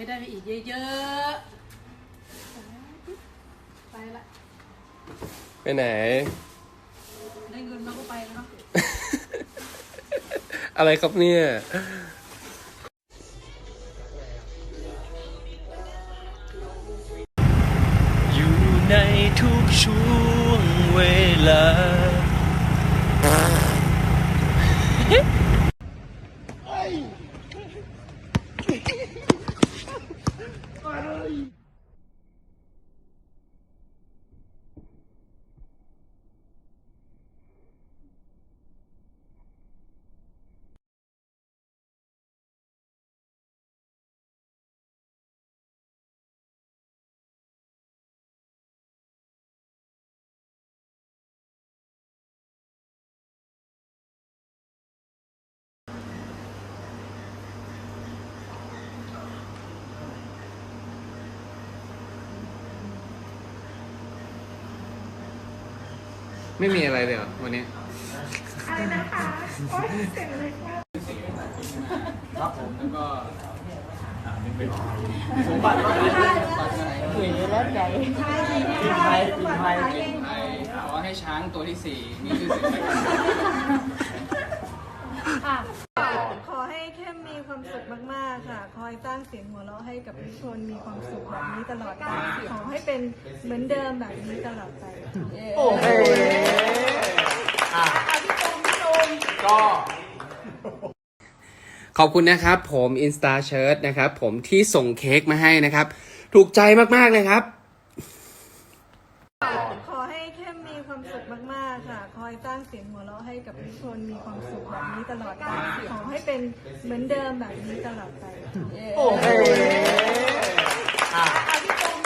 ให้ได้ไปอีกเยอะๆ ไปละไปไหน ได้เงินแล้วก็ไปแล้วเนาะอะไรครับเนี่ย อยู่ในทุกช่วงเวลา Ay. ไม่มีอะไรเลยเหรอวันนี้สมบัติว่าคุยแล้วใจปีไทยปีไทยขอให้ช้างตัวที่สี่มีชื่อเสียงขอให้เข้มมีความสุขมาก ๆ ค่ะ คอยสร้างเสียงหัวเราะให้กับทุกคนมีความสุขแบบนี้ตลอดไปขอให้เป็นเหมือนเดิมแบบนี้ตลอดไป โอ้ ขอบคุณนะครับผม Insta Shirt นะครับผมที่ส่งเค้กมาให้นะครับ ถูกใจมากๆเลยครับ ขอให้เข้มมีความสุขมากๆค่ะ คอยสร้างเสียงหัวเราะให้กับทุกคนมีความสุขแบบนี้ตลอดไปขอให้เป็นเหมือนเดิมแบบนี้ตลอดไป โอ้โห อะก็